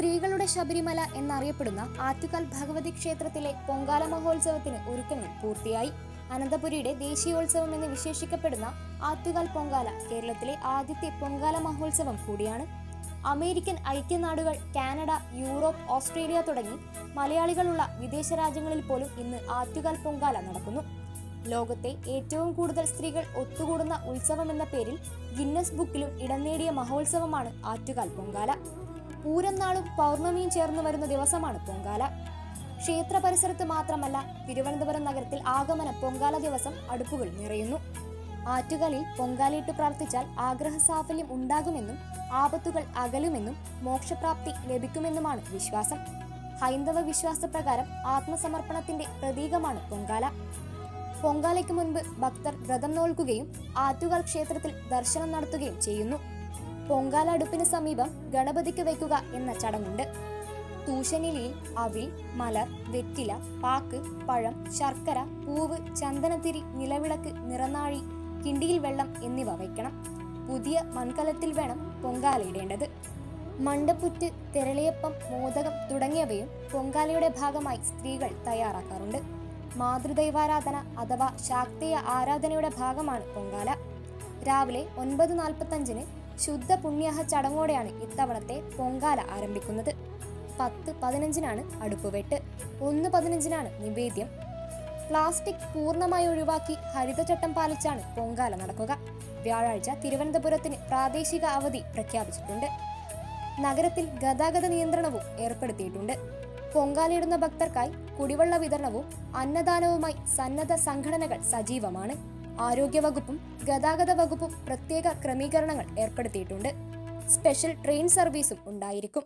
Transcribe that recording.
സ്ത്രീകളുടെ ശബരിമല എന്നറിയപ്പെടുന്ന ആറ്റുകാൽ ഭഗവതി ക്ഷേത്രത്തിലെ പൊങ്കാല മഹോത്സവത്തിന് ഒരുക്കങ്ങൾ പൂർത്തിയായി. അനന്തപുരിയുടെ ദേശീയോത്സവം എന്ന് വിശേഷിക്കപ്പെടുന്ന ആറ്റുകാൽ പൊങ്കാല കേരളത്തിലെ ആദ്യത്തെ പൊങ്കാല മഹോത്സവം കൂടിയാണ്. അമേരിക്കൻ ഐക്യനാടുകൾ കാനഡ യൂറോപ്പ് ഓസ്ട്രേലിയ തുടങ്ങി മലയാളികളുള്ള വിദേശ രാജ്യങ്ങളിൽ പോലും ഇന്ന് ആറ്റുകാൽ പൊങ്കാല നടക്കുന്നു. ലോകത്തെ ഏറ്റവും കൂടുതൽ സ്ത്രീകൾ ഒത്തുകൂടുന്ന ഉത്സവം എന്ന പേരിൽ ഗിന്നസ് ബുക്കിലും ഇടം നേടിയ മഹോത്സവമാണ് ആറ്റുകാൽ പൊങ്കാല. പൂരം നാളും പൗർണമിയും ചേർന്ന് വരുന്ന ദിവസമാണ് പൊങ്കാല. ക്ഷേത്ര പരിസരത്ത് മാത്രമല്ല തിരുവനന്തപുരം നഗരത്തിൽ ആഗമന പൊങ്കാല ദിവസം അടുപ്പുകൾ നിറയുന്നു. ആറ്റുകാലിൽ പൊങ്കാലയിട്ട് പ്രാർത്ഥിച്ചാൽ ആഗ്രഹ സാഫല്യം ഉണ്ടാകുമെന്നും ആപത്തുകൾ അകലുമെന്നും മോക്ഷപ്രാപ്തി ലഭിക്കുമെന്നുമാണ് വിശ്വാസം. ഹൈന്ദവ വിശ്വാസപ്രകാരം ആത്മസമർപ്പണത്തിന്റെ പ്രതീകമാണ് പൊങ്കാല. പൊങ്കാലയ്ക്ക് മുൻപ് ഭക്തർ വ്രതം നോൽക്കുകയും ആറ്റുകാൽ ക്ഷേത്രത്തിൽ ദർശനം നടത്തുകയും ചെയ്യുന്നു. പൊങ്കാല അടുപ്പിന് സമീപം ഗണപതിക്ക് വയ്ക്കുക എന്ന ചടങ്ങുണ്ട്. തൂശനിലയിൽ അവിൽ മലർ വെറ്റില പാക്ക് പഴം ശർക്കര പൂവ് ചന്ദനത്തിരി നിലവിളക്ക് നിറനാഴി കിണ്ടിയിൽ വെള്ളം എന്നിവ വയ്ക്കണം. പുതിയ മൺകലത്തിൽ വേണം പൊങ്കാലയിടേണ്ടത് മണ്ടപ്പുറ്റ് തെരളിയപ്പം മോദകം തുടങ്ങിയവയും പൊങ്കാലയുടെ ഭാഗമായി സ്ത്രീകൾ തയ്യാറാക്കാറുണ്ട്. മാതൃദൈവാരാധന അഥവാ ശാക്തീയ ആരാധനയുടെ ഭാഗമാണ് പൊങ്കാല. രാവിലെ ഒൻപത് നാൽപ്പത്തഞ്ചിന് ശുദ്ധ പുണ്യാഹ ചടങ്ങോടെയാണ് ഇത്തവണത്തെ പൊങ്കാല ആരംഭിക്കുന്നത്. പത്ത് പതിനഞ്ചിനാണ് അടുപ്പുവെട്ട്. ഒന്ന് പതിനഞ്ചിനാണ് നിവേദ്യം. പ്ലാസ്റ്റിക് പൂർണമായി ഒഴിവാക്കി ഹരിതചട്ടം പാലിച്ചാണ് പൊങ്കാല നടക്കുക. വ്യാഴാഴ്ച തിരുവനന്തപുരത്തിന് പ്രാദേശിക അവധി പ്രഖ്യാപിച്ചിട്ടുണ്ട്. നഗരത്തിൽ ഗതാഗത നിയന്ത്രണവും ഏർപ്പെടുത്തിയിട്ടുണ്ട്. പൊങ്കാലയിടുന്ന ഭക്തർക്കായി കുടിവെള്ള വിതരണവും അന്നദാനവുമായി സന്നദ്ധ സംഘടനകൾ സജീവമാണ്. ആരോഗ്യവകുപ്പും ഗതാഗത വകുപ്പും പ്രത്യേക ക്രമീകരണങ്ങൾ ഏർപ്പെടുത്തിയിട്ടുണ്ട്. സ്പെഷ്യൽ ട്രെയിൻ സർവീസും ഉണ്ടായിരിക്കും.